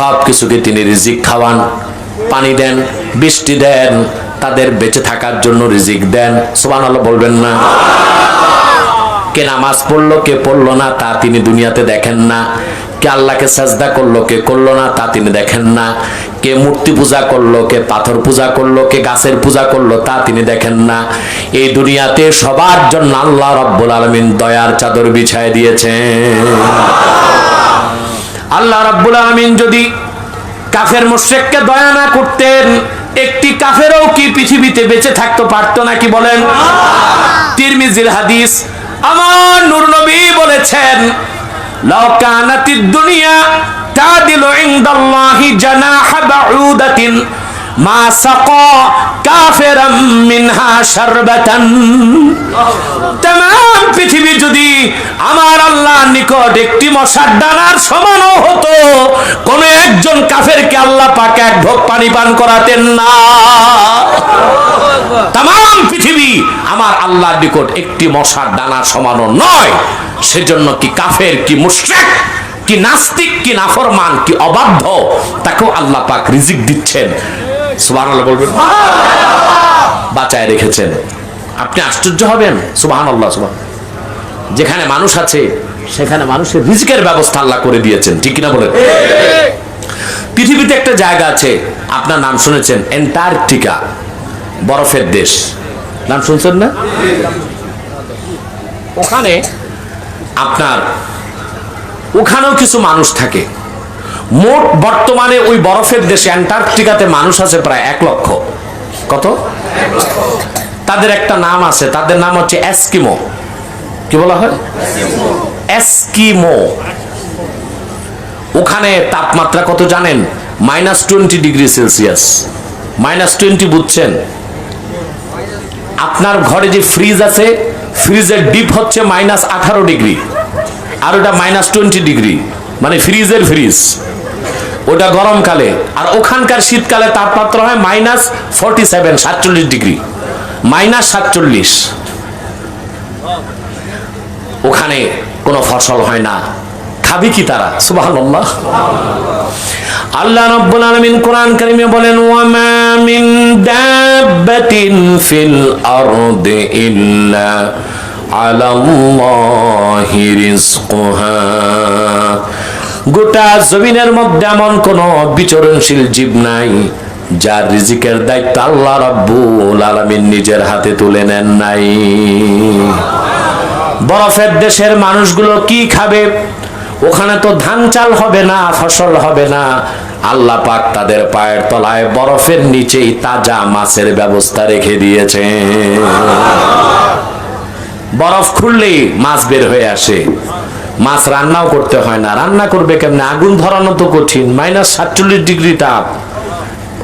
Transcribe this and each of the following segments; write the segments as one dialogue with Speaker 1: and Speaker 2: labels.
Speaker 1: সব কিছুকে তিনি রিজিক খাওয়ান, পানি দেন, বৃষ্টি দেন, তাদের বেঁচে থাকার জন্য রিজিক দেন। সোবান আল্লাহ বলবেন না। কে নামাজ পড়ল, কে পড়ল না, তা তিনি দুনিয়াতে দেখেন না। কে আল্লাহকে সাজদা করল, কে করল না, তা তিনি দেখেন না। কে মূর্তি পূজা করল, কে পাথর পূজা করল, কে গাছের পূজা করল, তা তিনি দেখেন না। এই দুনিয়াতে সবার জন্য আল্লাহ রব্বুল আলমিন দয়ার চাদর বিছায় দিয়েছেন। আল্লাহ রাব্বুল আলামিন যদি কাফের মোশেককে দয়া না করতেন একটি কাফেরও কি পৃথিবীতে বেঁচে থাকতে পারতো নাকি বলেন? তিরমিজির হাদিস আমার নূর নবী বলেছেন লাউ কানাতিদ দুনিয়া তাদিলু ইনদাল্লাহি জানাহা বাউদাতিন। মা সাকা মিনহা শারবাতান। তাম পৃথিবী যদি আমার আল্লাহর নিকট একটি মশার ডানার সমানও হতো, কোন একজন কাফেরকে এক করাতেন না। পৃথিবী আমার নিকট একটি মশার ডানার সমানও নয়। সেজন্য কি কাফের, কি মুশরিক, কি নাস্তিক, কি নাফরমান, কি অবাধ্য, তাকেও আল্লাহ পাক রিজিক দিচ্ছেন। বলবেন। বাঁচায় রেখেছেন। আপনি আশ্চর্য হবেন। সুবাহান। আল্লাহ সুবাহ যেখানে মানুষ আছে, সেখানে মানুষের রিজিকের ব্যবস্থা আল্লাহ করে দিয়েছেন। ঠিক কিনা বলেন? পৃথিবীতে একটা জায়গা আছে, আপনার নাম শুনেছেন, অ্যান্টার্কটিকা, বরফের দেশ। নাম শুনছেন না? ওখানে আপনার, ওখানেও কিছু মানুষ থাকে। মোট বর্তমানে ওই বরফের দেশে অ্যান্টার্কটিকাতে মানুষ আছে প্রায় এক লক্ষ। কত? তাদের একটা নাম আছে, তাদের নাম হচ্ছে এস্কিমো। কি বলা হয়? এস্কিমো। ওখানে তাপমাত্রা কত জানেন? Minus twenty degree Celsius. Minus twenty বুঝছেন? আপনার ঘরে যে ফ্রিজ আছে, ফ্রিজের ডিপ হচ্ছে মাইনাস আঠারো ডিগ্রি। আর ওটা মাইনাস টোয়েন্টি ডিগ্রি। মানে ফ্রিজের ফ্রিজ। ওটা গরমকালে আর ওখানকার শীতকালে তাপমাত্রা হয় মাইনাস ফর্টি সেভেন, সাতচল্লিশ ডিগ্রি। মাইনাস সাতচল্লিশ। ওখানে কোনো ফসল হয় না। খাবি কি তারা? সুবহানাল্লাহ। আল্লাহ রাব্বুল আলামিন কোরআন কারিমে বলেন, ওয়ামা মিন দাব্বাতিন ফিল আরদি ইল্লা আলাল্লাহি রিজকুহা। গোটা জমিনের মধ্যে এমন কোন বিচরণশীল জীব নাই, যার রিজিকের দায়িত্ব আল্লাহ রাব্বুল আলামিন নিজের হাতে তুলে নেন নাই। বরফের দেশের মানুষগুলো কি খাবে? ওখানে তো ধান চাল হবে না, ফসল হবে না। আল্লাহ পাক তাদের পায়ের তলায় বরফের নিচেই তাজা মাছের ব্যবস্থা রেখে দিয়েছে বরফ খুললেই মাছ বের হয়ে আসে। মাছ রান্নাও করতে হয় না। রান্না করবে কেমনে? আগুন ধরানো তো কঠিন। মাইনাস সাতচল্লিশ ডিগ্রি তাপ।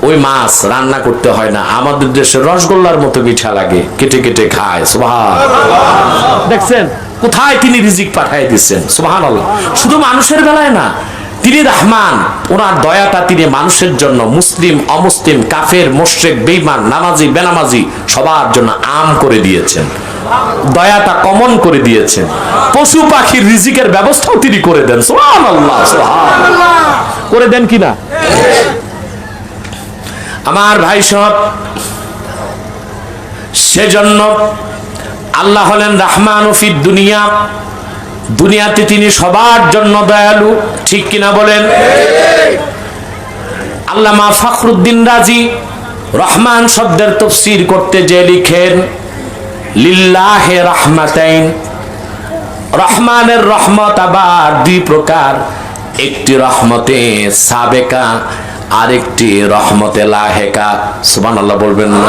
Speaker 1: ওই মাছ রান্না করতে হয় না। আমাদের দেশে রসগোল্লার মতো মিঠা লাগে। কেটে কেটে খায়। সুবহান দেখছেন? কোথায় তিনি রিজিক পাঠিয়ে দিচ্ছেন? সুবহান শুধু মানুষের বেলায় না, তিনি রহমান, ওনার দয়াটা তিনি মানুষের জন্য। মুসলিম, অমুসলিম, কাফের, মোশেক বেইমান নামাজি, বেনামাজি, সবার জন্য আম করে দিয়েছেন। দয়াটা কমন করে দিয়েছেন। পশু পাখির রিজিকের ব্যবস্থাও তিনি করে দেন। করে দেন কিনা? আমার ভাই সব সেজন্য আল্লাহ হলেন রাহমান ফিদ দুনিয়া। দুনিয়াতে তিনি সবার জন্য দয়ালু ঠিক কিনা বলেন? আল্লামা ফখরুদ্দিন রাজি রহমান শব্দের তফসির করতে যে লিখেন লিল্লাহে রহমাতাইন। রহমানের রহমত আবার দুই প্রকার। একটি রহমতে সাবেকা, আরেকটি রহমতে লাহেকা। সুবান আল্লাহ বলবেন না?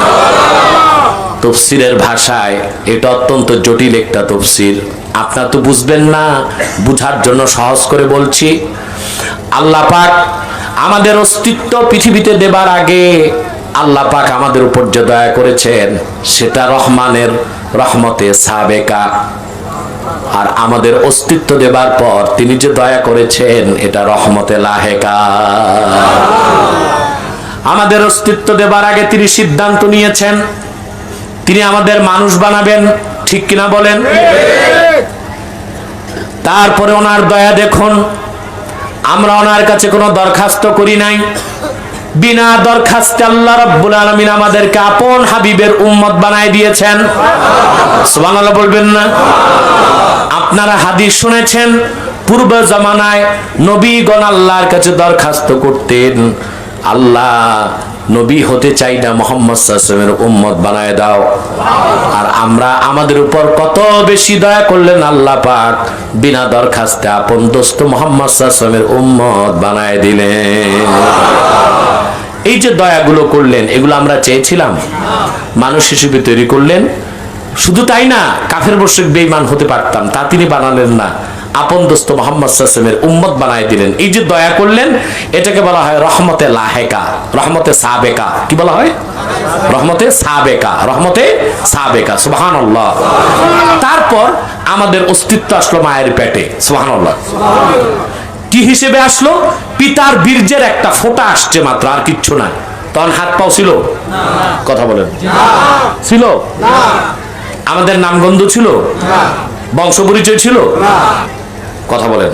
Speaker 1: তফসিরের ভাষায় এটা অত্যন্ত জটিল একটা তফসির। আপনার তো বুঝবেন না, বুঝার জন্য সহজ করে বলছি। আল্লাহ পাক আমাদের অস্তিত্ব পৃথিবীতে দেবার আগে আল্লাহ পাক আমাদের উপর যে দয়া করেছেন, সেটা রহমানের রহমতে সাবেকা। আর আমাদের অস্তিত্ব দেবার পর তিনি যে দয়া করেছেন, এটা রহমতে লাহেকা। আমাদের অস্তিত্ব দেবার আগে তিনি সিদ্ধান্ত নিয়েছেন। তিনি আমাদের মানুষ বানাবেন, ঠিক কিনা বলেন? তারপরে ওনার দয়া দেখুন, আমরা ওনার কাছে কোনো দরখাস্ত করি নাই। বিনা দরখাস্তে আল্লাহ রাব্বুল আলামিন আমাদেরকে আপন হাবিবের উম্মত বানায় দিয়েছেন। সুবহানাল্লাহ বলবেন না? আপনারা হাদিস শুনেছেন, পূর্ব জামানায় নবীগণ আল্লাহর কাছে দরখাস্ত করতেন, আল্লাহ নবী হতে চাই না, মোহাম্মদ সাল্লামের উম্মত বানায় দাও। আর আমরা আমাদের উপর কত বেশি দয়া করলেন আল্লাহ পাক, বিনা দরখাস্তে আপন দোস্ত মোহাম্মদ সাল্লামের উম্মত বানায় দিলেন। এই যে দয়াগুলো করলেন, এগুলো আমরা চেয়েছিলাম। মানুষ হিসেবে তৈরি করলেন। শুধু তাই না, কাফের বর্ষক বেইমান হতে পারতাম, তা তিনি বানালেন না। আপন দোস্ত মোহাম্মদ সাসেমের উম্মত বানায় দিলেন। এই যে দয়া করলেন, এটাকে বলা হয় রহমতে লাহেকা, রহমতে সাবেকা। কি বলা হয়? রহমতে সাবেকা রহমতে সাবেকা সুবহান তারপর আমাদের অস্তিত্ব আসলো মায়ের পেটে সুবহান কি হিসেবে আসলো? পিতার বীর্যের একটা ফোঁটা আসছে মাত্র, আর কিচ্ছু না তখন হাত পাও ছিল? কথা বলেন। ছিল? আমাদের নামগন্ধ ছিল? বংশ পরিচয় ছিল? কথা বলেন।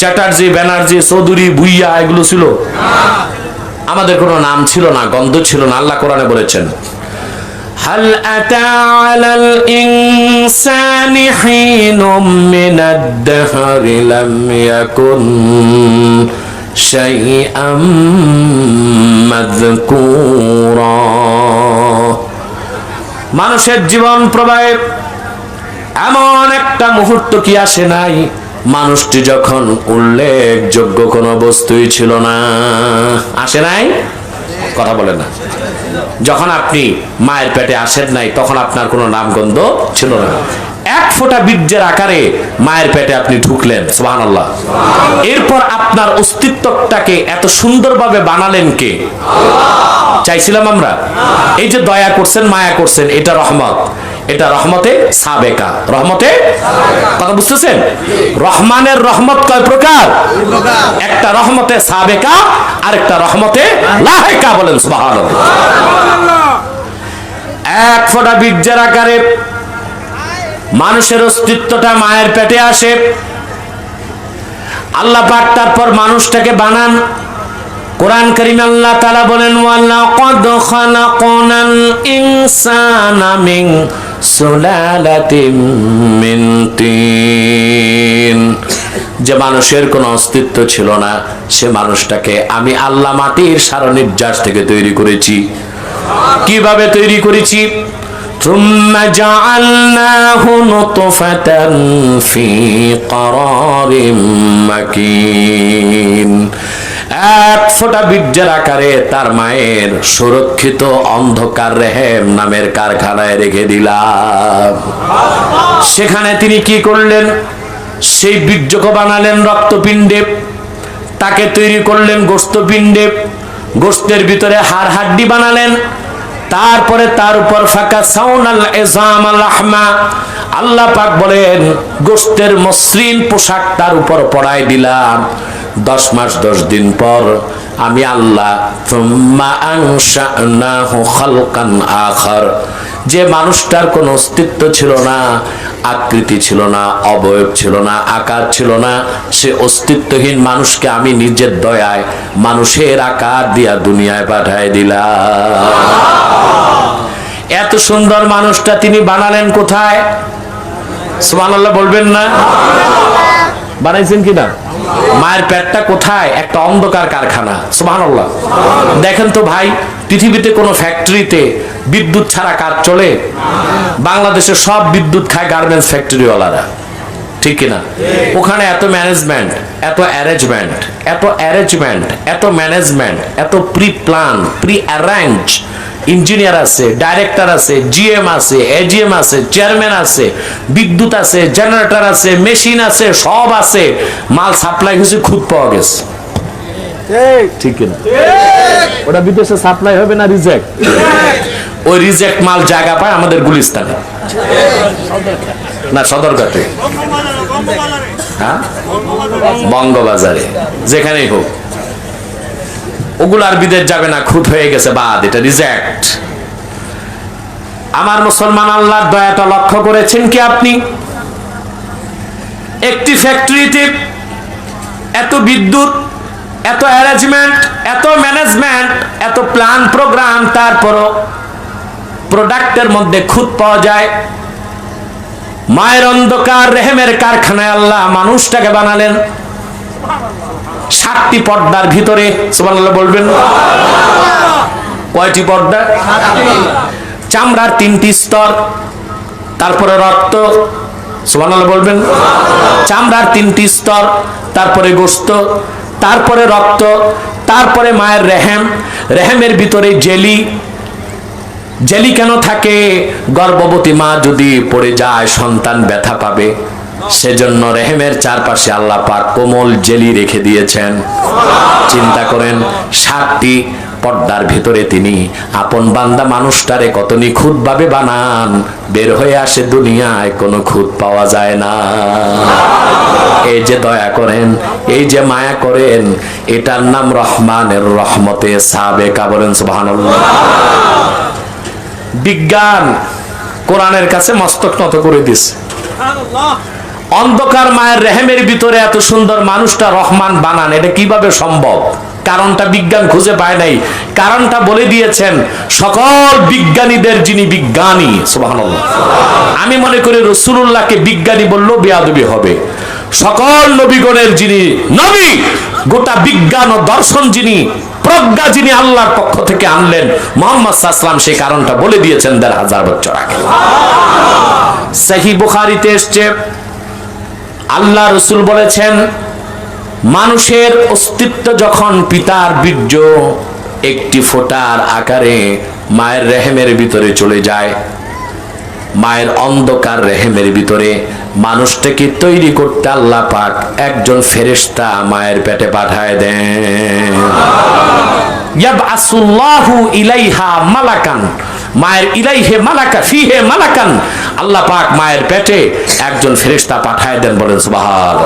Speaker 1: চ্যাটার্জি, ব্যানার্জি, চৌধুরী, ভুইয়া, এগুলো ছিল? আমাদের কোনো নাম ছিল না, গন্ধ ছিল না, আল্লাহ কোরআনে বলেছেন। هل أتى على الإنسان حين من الدهر لم يكن شيئا مذكورا মানুষের জীবন প্রবাহে এমন একটা মুহূর্ত কি আসে নাই মানুষটি যখন উল্লেখযোগ্য কোনো বস্তুই ছিল না আসে নাই কথা বলে না। যখন আপনি মায়ের পেটে আসেন নাই, তখন আপনার কোনো নামগন্ধ ছিল না। এক ফোঁটা বীর্যের আকারে মায়ের পেটে আপনি ঢুকলেন, সুবহানাল্লাহ। এরপর আপনার অস্তিত্বটাকে এত সুন্দরভাবে বানালেন কে? চাইছিলাম আমরা। এই যে দয়া করছেন, মায়া করছেন, এটা রহমত। এটা রহমতে সাবেকা। রহমতে? কথা বুঝতেছেন? রহমানের রহমত কয় প্রকার? একটা রহমতে সাবেকা আর একটা রহমতে লাহেকা বলেন সুবহানাল্লাহ। এক ফোঁটা বীর্যের আকারে মানুষের অস্তিত্বটা মায়ের পেটে আসে। আল্লাহ পাক তারপর মানুষটাকে বানান। কোরআন করিম আল্লাহ তাআলা বলেন ওয়ালাকাদ খালাকনাল ইনসানা মিন সুলালাতিন মিন তিন যে মানুষের কোনো অস্তিত্ব ছিল না সে মানুষটাকে আমি আল্লাহ মাটির সারনির্যাস থেকে তৈরি করেছি কিভাবে তৈরি করেছি ثم جعلناه نطفة في قرار مكين এক ফোটা বীর্যের আকারে তার মায়ের সুরক্ষিত অন্ধকার রেহেম নামের কারখানায় রেখে দিলাম। সেখানে তিনি কি করলেন? সেই বীর্যকে বানালেন রক্তপিণ্ডে। তাকে তৈরি করলেন গোস্তপিণ্ডে গোস্তের ভিতরে হাড় হাড্ডি বানালেন। তারপরে তার উপর ফাঁকা সাউনাল এজাম আল আহমা আল্লাহ পাক বলেন গোস্তের মসৃণ পোশাক তার উপর পড়াই দিলাম। দশ মাস, দশ দিন পর আমি আল্লাহ যে মানুষটার কোনো অস্তিত্ব ছিল না, আকৃতি ছিল না, অবয়ব ছিল না, আকার ছিল না, সে অস্তিত্বহীন মানুষকে আমি নিজের দয়ায়, মানুষের আকার দিয়া দুনিয়ায় পাঠায় দিলাম। এত সুন্দর মানুষটা তিনি বানালেন কোথায়? সুবহানাল্লাহ বলবেন না? বানাইছেন কিনা? মায়ের পেটটা কোথায়? একটা অন্ধকার কারখানা। সুবহানাল্লাহ। দেখেন তো ভাই, পৃথিবীতে কোনো ফ্যাক্টরিতে বিদ্যুৎ ছাড়া কাজ চলে? বাংলাদেশে সব বিদ্যুৎ খায় গার্মেন্টস ফ্যাক্টরিওয়ালারা ঠিক কিনা? ওখানে এত ম্যানেজমেন্ট এত অ্যারেঞ্জমেন্ট এত অ্যারেঞ্জমেন্ট এত ম্যানেজমেন্ট এত pre plan pre arrange engineer আছে ডাইরেক্টর আছে জিএম আছে এজিএম আছে চেয়ারম্যান আছে বিদ্যুৎ আছে জেনারেটর আছে মেশিন আছে সব আছে। মাল সাপ্লাই হয়েছে খুব পাওয়া গেছে। ঠিক। ওটা বিদেশে সাপ্লাই হবে না রিজেক্ট ওই রিজেক্ট মাল জায়গা পায় আমাদের গুলিস্তানে। না সদরঘাটে। হ্যাঁ? বঙ্গবাজারে যেখানেই হোক। ওগুলো আর বিদেশ যাবে না, খুঁত হয়ে গেছে, বাদ, এটা রিজেক্ট আমার মুসলমান আল্লাহর দয়াটা লক্ষ্য করেছেন কি আপনি? একটি ফ্যাক্টরিতে এত বিদ্যুৎ, এত অ্যারেঞ্জমেন্ট এত ম্যানেজমেন্ট এত প্ল্যান প্রোগ্রাম তারপরও প্রোডাক্টের মধ্যে খুঁত পাওয়া যায়। মায়ের অন্ধকার, রেহেমের কারখানায় আল্লাহ মানুষটাকে বানালেন। সাতটি পর্দার ভিতরে, সুবহানাল্লাহ বলবেন? কয়টি পর্দা? চামড়ার তিনটি স্তর, তারপরে রক্ত, সুবহানাল্লাহ বলবেন? চামড়ার তিনটি স্তর, তারপরে গোস্ত, তারপরে রক্ত, তারপরে মায়ের রেহেম। রেহেমের ভিতরে জেলি। জেলি কেন থাকে? গর্ভবতী মা যদি পড়ে যায়, সন্তান ব্যথা পাবে। সেজন্য রেহেমের চারপাশে আল্লাহ পাক কোমল জেলি রেখে দিয়েছেন। চিন্তা করেন, সাতটি পর্দার ভেতরে তিনি আপন বান্দা মানুষটারে কত নিখুঁত ভাবে বানান, বের হয়ে আসে দুনিয়ায়, কোনো খুঁত পাওয়া যায় না। এই যে দয়া করেন, এই যে মায়া করেন, এটার নাম রহমানের রহমতে সাবেকা বলেন সুবহানাল্লাহ। বিজ্ঞান কোরআনের কাছে মস্তক নত করে দিছে। অন্ধকার মায়ের রেহেমের ভিতরে এত সুন্দর মানুষটা রহমান বানান, এটা কীভাবে সম্ভব? কারণটা বিজ্ঞান খুঁজে পায় নাই। কারণটা বলে দিয়েছেন, সকল বিজ্ঞানীদের যিনি বিজ্ঞানী, সুবহানাল্লাহ। আমি মনে করি রসুল্লাহকে বিজ্ঞানী বললেও বেয়াদবি হবে। সকল নবীগণের যিনি নবী, গোটা বিজ্ঞান ও দর্শন যিনি, প্রজ্ঞা যিনি আল্লাহর পক্ষ থেকে আনলেন, মোহাম্মদ সাল্লাম সেই কারণটা বলে দিয়েছেন দেড় হাজার বছর আগে। সাহি বুখারিতে এসছে আল্লাহ রসুল বলেছেন, মানুষের অস্তিত্ব যখন পিতার বীর্য একটি ফোটার আকারে মায়ের রেহেমের ভিতরে চলে যায়, মায়ের অন্ধকার রেহেমের ভিতরে মানুষটাকে তৈরি করতে আল্লাহ পাক একজন ফেরেশতা মায়ের পেটে পাঠায় দেন। ইয়াবআসুল্লাহু ইলাইহা মালাকান। মায়ের ইলাইহে মালাকা ফিহে মালাকান। আল্লাহ পাক মায়ের পেটে একজন ফেরেশতা পাঠায় দেন বলেন সুবহান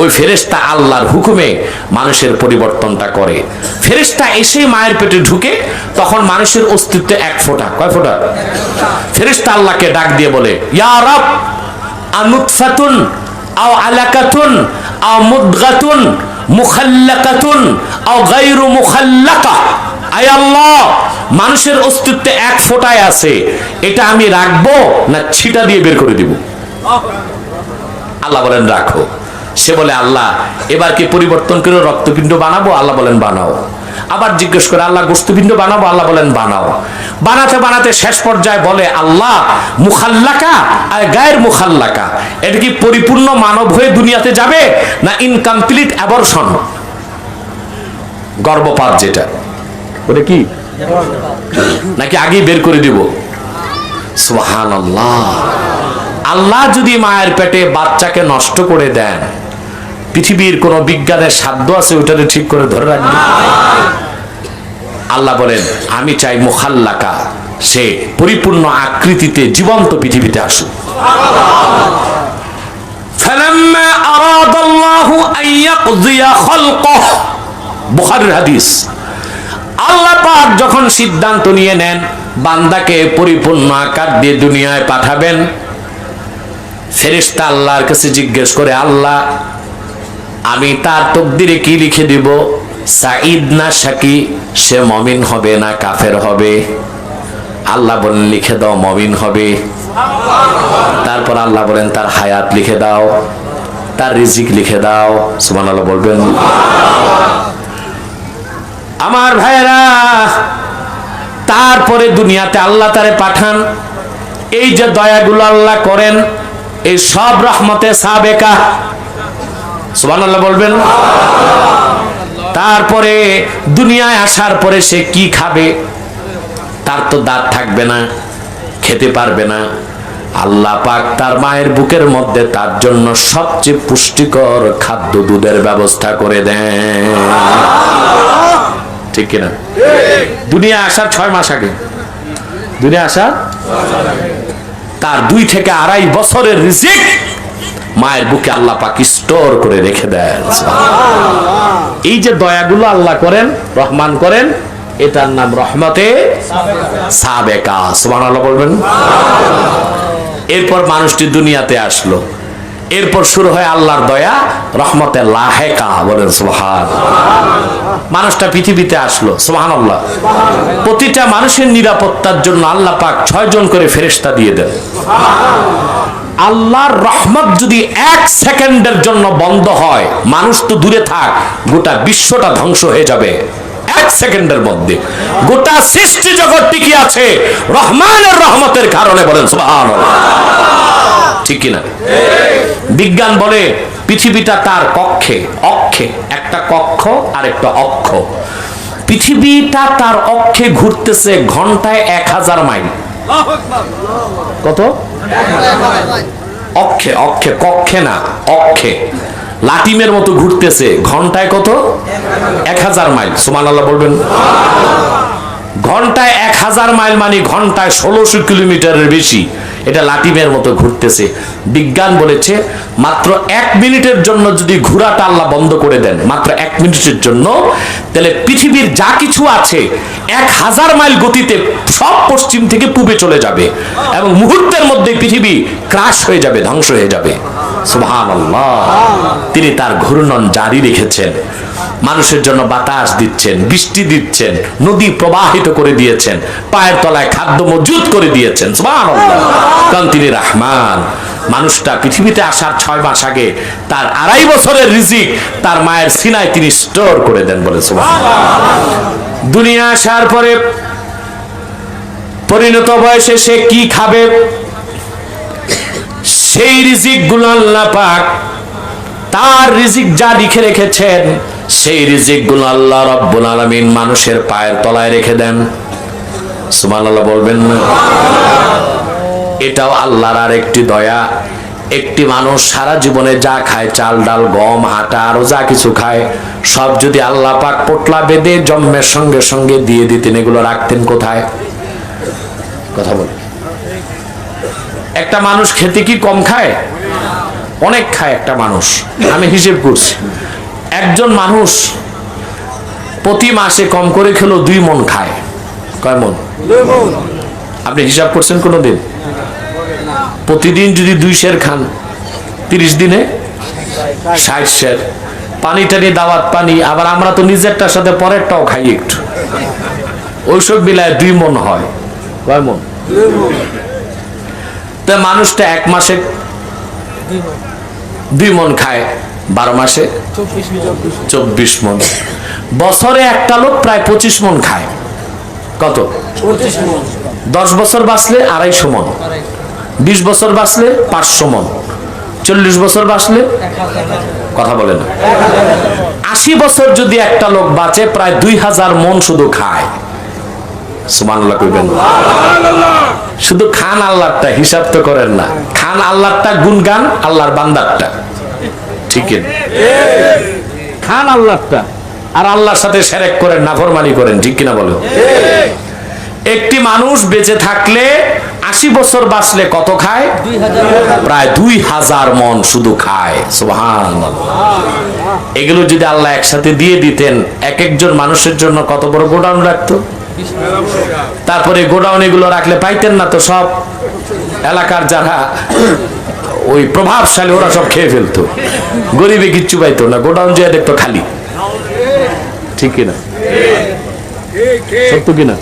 Speaker 1: ওই ফেরেশতা আল্লাহর হুকুমে মানুষের পরিবর্তনটা করে। ফেরেশতা এসে মায়ের পেটে ঢুকে, তখন মানুষের অস্তিত্বে এক ফোঁটা। কয় ফোঁটা? ফেরেশতা আল্লাহকে ডাক দিয়ে বলে, ইয়া রব আনুতফাতুন আও আলাকাতুন, আও মুদগাতুন, মুখাল্লাকাতুন, আও গায়রু মুখাল্লাকা। আয় আল্লাহ মানুষের অস্তিত্বে এক ফোঁটায় আছে। এটা আমি রাখব না ছিটা দিয়ে বের করে দিব? আল্লাহ বলেন, রাখো। সে বলে, আল্লাহ, এবার কি পরিবর্তন করে রক্তপিণ্ড বানাবো? আল্লাহ বলেন, বানাও। আবার জিজ্ঞেস করে, আল্লাহ গোস্তপিণ্ড বানাবো? আল্লাহ বলেন, বানাও। বানাতে বানাতে শেষ পর্যায়ে বলে, আল্লাহ, মুখাল্লাকা আর গায়ের মুখাল্লাকা, এটা কি পরিপূর্ণ মানব হয়ে দুনিয়াতে যাবে না ইনকমপ্লিট অ্যাবর্শন গর্ভপাত যেটা। ওটা কি? নাকি আগেই বের করে দিব? সোহান আল্লাহ আল্লাহ যদি মায়ের পেটে বাচ্চাকে নষ্ট করে দেন, পৃথিবীর কোন বিজ্ঞানের সাধ্য আছে ওইটাতে ঠিক করে ধরে রাখবে? আল্লাহ বলেন, আমি চাই মুখাল্লাকা, সে পরিপূর্ণ আকৃতিতে জীবন্ত পৃথিবীতে আসুক। বুখারের হাদিস। আল্লাহ পাক যখন সিদ্ধান্ত নিয়ে নেন, বান্দাকে পরিপূর্ণ আকার দিয়ে দুনিয়ায় পাঠাবেন, ফেরেশতা আল্লাহর কাছে জিজ্ঞেস করে, আল্লাহ, আমি তার তকদিরে কি লিখে দিব? সাঈদ না শাকি সে মমিন হবে না কাফের হবে? আল্লাহ বলেন, লিখে দাও, মমিন হবে। তারপর আল্লাহ বলেন, তার হায়াত লিখে দাও, তার রিজিক লিখে দাও। সুবহানাল্লাহ বলবেন। আমার ভাইরা তারপরে দুনিয়াতে আল্লাহ তারে পাঠান। এই যে দয়াগুলো আল্লাহ করেন, এই সব রহমতে সাবেকা। সুবহানাল্লাহ বলবেন। তারপরে দুনিয়ায় আসার পরে সে কি খাবে? তার তো দাঁত থাকবে না, খেতে পারবে না। আল্লাহ পাক তার মায়ের বুকের মধ্যে তার জন্য সবচেয়ে পুষ্টিকর খাদ্য দুধের ব্যবস্থা করে দেন। ঠিক কিনা? দুনিয়া আসার ছয় মাস আগে। দুনিয়া আসার তার দুই থেকে আড়াই বছরের রিজিক মায়ের বুকে আল্লাহ পাক স্টোর করে রেখে দেন এই যে দয়াগুলো আল্লাহ করেন, রহমান করেন, এটার নাম রহমতে সাবেকা। সুবহানাল্লাহ বলবেন? এরপর মানুষটি দুনিয়াতে আসলো। এরপর শুরু হয় আল্লাহর দয়া রহমতের লাহেকা বলেন, সুবহান। মানুষটা পৃথিবীতে আসলো সোহান আল্লাহ প্রতিটা মানুষের নিরাপত্তার জন্য আল্লাহ পাক ছয় জন করে ফেরেশতা দিয়ে দেন। আল্লাহর রহমত যদি এক সেকেন্ডের জন্য বন্ধ হয়, মানুষ তো দূরে থাক, গোটা বিশ্বটা ধ্বংস হয়ে যাবে। এক সেকেন্ডের মধ্যে। গোটা সৃষ্টি জগৎ টিকে আছে, রহমানের রহমতের কারণে বলেন, সুবহানাল্লাহ। ঠিক কিনা? বিজ্ঞান বলে পৃথিবীটা তার কক্ষে, অক্ষে, একটা কক্ষ আর একটা অক্ষ। পৃথিবীটা তার অক্ষে ঘুরতেছে ঘন্টায় এক হাজার মাইল। কত? অক্ষে অক্ষে, কক্ষে না, অক্ষে। লাটিমের মতো ঘুরতেছে ঘন্টায় কত? এক হাজার মাইল। সুমান আল্লাহ বলবেন। ঘন্টায় এক হাজার মাইল মানে ঘন্টায় ষোলোশো কিলোমিটারের বেশি। এটা লাটিমের মতো ঘুরতেছে। বিজ্ঞান বলেছে মাত্র এক মিনিটের জন্য যদি ঘোরাটা আল্লাহ বন্ধ করে দেন, মাত্র এক মিনিটের জন্য, তাহলে পৃথিবীর যা কিছু আছে, এক হাজার মাইল গতিতে সব পশ্চিম থেকে পূবে চলে যাবে এবং মুহূর্তের মধ্যে পৃথিবী ক্রাশ হয়ে যাবে, ধ্বংস হয়ে যাবে। সুবহান তিনি তার ঘূর্ণন জারি রেখেছেন। মানুষের জন্য বাতাস দিচ্ছেন বৃষ্টি দিচ্ছেন নদী প্রবাহিত করে দিয়েছেন পায়ের তলায় খাদ্য মজুত করে দিয়েছেন কারণ তিনি রাহমান। মানুষটা পৃথিবীতে আসার ছয় মাস আগে তার আড়াই বছরের রিজিক তার মায়ের সিনায় তিনি স্টোর করে দেন বলে দুনিয়া আসার পরে পরিণত বয়সে সে কি খাবে? সেই রিজিকগুলো আল্লাহ পাক তার রিজিক যা লিখে রেখেছেন সেই রিজিকগুলো আল্লাহ রব্বুল আলামিন মানুষের পায়ের তলায় রেখে দেন। সুবহানাল্লাহ বলবেন না? এটাও আল্লাহর আর একটি দয়া। একটি মানুষ সারা জীবনে যা খায়, চাল, ডাল, গম, আটা, আরও যা কিছু খায়, সব যদি আল্লাহ পাক পোটলা বেঁধে জন্মের সঙ্গে সঙ্গে দিয়ে দিতেন, এগুলো রাখতেন কোথায়? কথা বল। একটা মানুষ খেতে কি কম খায়? অনেক খায় একটা মানুষ। আমি হিসেব করছি। একজন মানুষ প্রতি মাসে কম করে খেলো দুই মন খায়। কয় মন? আপনি হিসাব করছেন কোনো দিন প্রতিদিন যদি দুই শের খান তিরিশ দিনে ষাট শের। পানি টানি দাওয়াত পানি আবার আমরা তো নিজেরটার সাথে পরেরটাও খাই একটু। ওইসব বিলায় দুই মন হয়। কয় মন? তা মানুষটা এক মাসে দুই মন খায় বারো মাসে। চব্বিশ মন বছরে একটা লোক প্রায় পঁচিশ মন খায়। কত? দশ বছর বাঁচলে আড়াইশো মন। বিশ বছর বাঁচলে পাঁচশো মন। চল্লিশ বছর বাঁচলে কথা বলে না। আশি বছর যদি একটা লোক বাঁচে প্রায় দুই হাজার মন শুধু খায়। সুমানুল্লাহ কইবেন শুধু খান আল্লাহটা হিসাব তো করেন না। খান আল্লাহটা গুনগান আল্লাহর বান্দারটা। ঠিক খান আল্লাহটা। আর আল্লাহর সাথে সেরেক করেন, নাফরমানি করেন, ঠিক কিনা বলো? একটি মানুষ বেঁচে থাকলে আশি বছর বাঁচলে কত খায়? প্রায় দুই হাজার মন শুধু খায়। এগুলো যদি আল্লাহ একসাথে দিয়ে দিতেন, এক একজন মানুষের জন্য কত বড় গোডাউন রাখতো? তারপরে গোডাউন এগুলো রাখলে পাইতেন না তো সব। এলাকার যারা ওই প্রভাবশালী ওরা সব খেয়ে ফেলতো। গরিবে কিচ্ছু পাইতো না, গোডাউন যে দেখতো খালি। ঠিক কিনা? সত্য কিনা?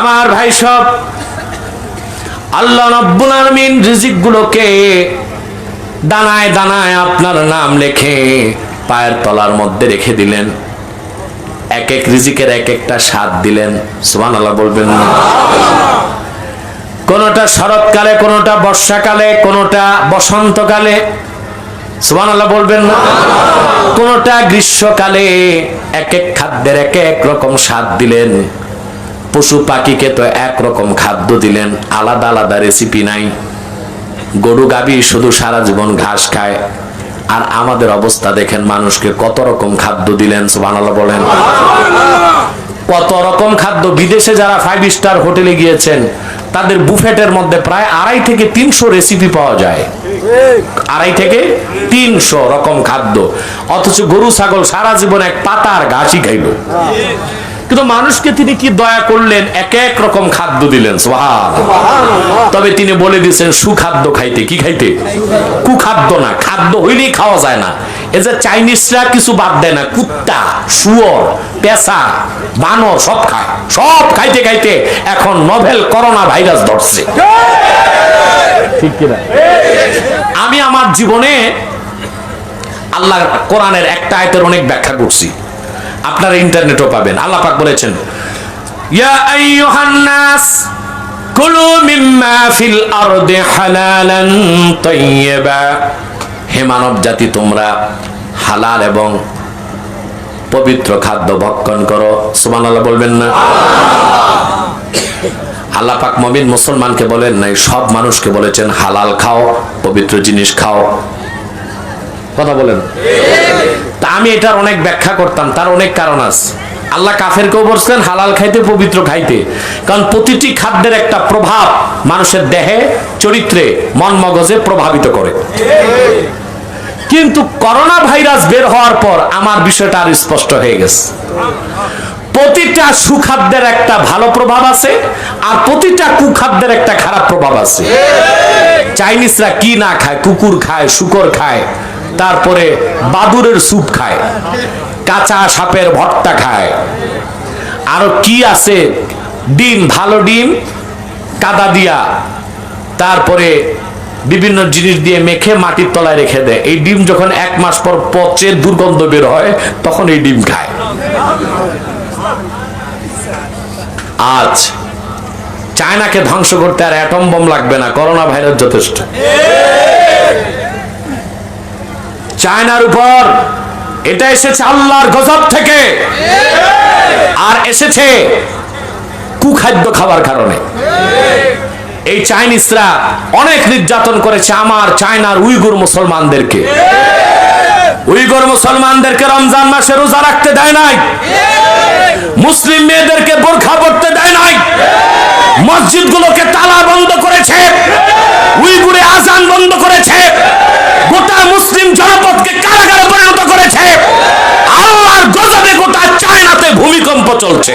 Speaker 1: আমার ভাই সব, আল্লাহ রব্বুল আলামিন রিজিক গুলোকে দানায় দানায় আপনার নাম লেখে পায়ের তলার মধ্যে রেখে দিলেন। এক এক রিজিকের এক একটা স্বাদ দিলেন। সুবহানাল্লাহ বলবেন। না কোনটা শরৎকালে কোনটা বর্ষাকালে কোনটা বসন্তকালে। সুবহানাল্লাহ বলবেন না? কোনটা গ্রীষ্মকালে? এক এক খাদ্যের এক এক রকম স্বাদ দিলেন। পশু পাখিকে তো এক রকম খাদ্য দিলেন। আলাদা আলাদা রেসিপি নাই। গরু গাবি শুধু সারা জীবন ঘাস খায়। আর আমাদের অবস্থা দেখেন মানুষকে কত রকম খাদ্য দিলেন সুবহানাল্লাহ বলেন। কত রকম খাদ্য। বিদেশে যারা ফাইভ স্টার হোটেলে গিয়েছেন তাদের বুফেটের মধ্যে প্রায় আড়াই থেকে তিনশো রেসিপি পাওয়া যায়। আড়াই থেকে তিনশো রকম খাদ্য। অথচ গরু, ছাগল সারা জীবন এক পাতার ঘাসই খাইল। কিন্তু মানুষকে তিনি কি দয়া করলেন? এক এক রকম খাদ্য দিলেন তবে তিনি বলে দিয়েছেন সুখাদ্য খাইতে কি খাইতে? কুখাদ্য না খাদ্য হইলেই খাওয়া যায় না। এই যে চাইনিজরা কিছু বাদ দেয় না কুত্তা শুয়োর পেশা বানর সব খায়। সব খাইতে খাইতে এখন নভেল করোনা ভাইরাস ধরছে। ঠিক কিনা? আমি আমার জীবনে আল্লাহ কোরআনের একটা আয়তের অনেক ব্যাখ্যা করছি। আপনারা ইন্টারনেটও পাবেন। আল্লাহ পাক বলেছেন হে মানব জাতি তোমরা হালাল এবং পবিত্র খাদ্য ভক্ষণ করো। সুবহানাল্লাহ বলবেন না? আল্লাহ পাক মমিন মুসলমানকে বলেন নাই, সব মানুষকে বলেছেন, হালাল খাও, পবিত্র জিনিস খাও। কথা বলেন। তা আমি এটার অনেক ব্যাখ্যা করতাম, তার অনেক কারণ আছে। আল্লাহ কাফেরকেও বলছেন, হালাল খাইতে, পবিত্র খাইতে। কারণ প্রতিটি খাদ্যের একটা প্রভাব মানুষের দেহে, চরিত্রে, মন মগজে প্রভাবিত করে। কিন্তু করোনা ভাইরাস বের হওয়ার পর আমার বিষয়টা আর স্পষ্ট হয়ে গেছে। প্রতিটা সুখাদ্যের একটা ভালো প্রভাব আছে, আর প্রতিটা কুখাদ্যের একটা খারাপ প্রভাব আছে। চাইনিজরা কি না খায়, কুকুর খায়, শুকর খায় তারপরে বাদুরের স্যুপ খায়, কাঁচা সাপের ভর্তা খায়। আরও কি আছে? ডিম, ভালো ডিম, কাদা দিয়া। তারপরে বিভিন্ন জিনিস দিয়ে মেখে মাটির তলায় রেখে দেয়। এই ডিম যখন এক মাস পর পচে দুর্গন্ধ বের হয়, তখন এই ডিম খায়। আজ চায়নাকে ধ্বংস করতে আর অ্যাটম বোম লাগবে না করোনা ভাইরাস যথেষ্ট। চায়নার উপর। এটা এসেছে আল্লাহর গজব থেকে। আর এসেছে কুখাদ্য খাবার কারণে। এই চাইনিজরা অনেক নির্যাতন করেছে আমার চায়নার উইগুর মুসলমানদেরকে। উইগুর মুসলমানদেরকে রমজান মাসে রোজা রাখতে দেয় নাই। মুসলিম মেয়েদেরকে বোরখা পড়তে দেয় নাই। মসজিদগুলোকে তালা বন্ধ করেছে। উইগুরে আজান বন্ধ করেছে। গোটা মুসলিম জনপদকে কারাগারে পরিণত করেছে। আল্লাহর গজবে গোটা চায়নাতে ভূমিকম্প চলছে।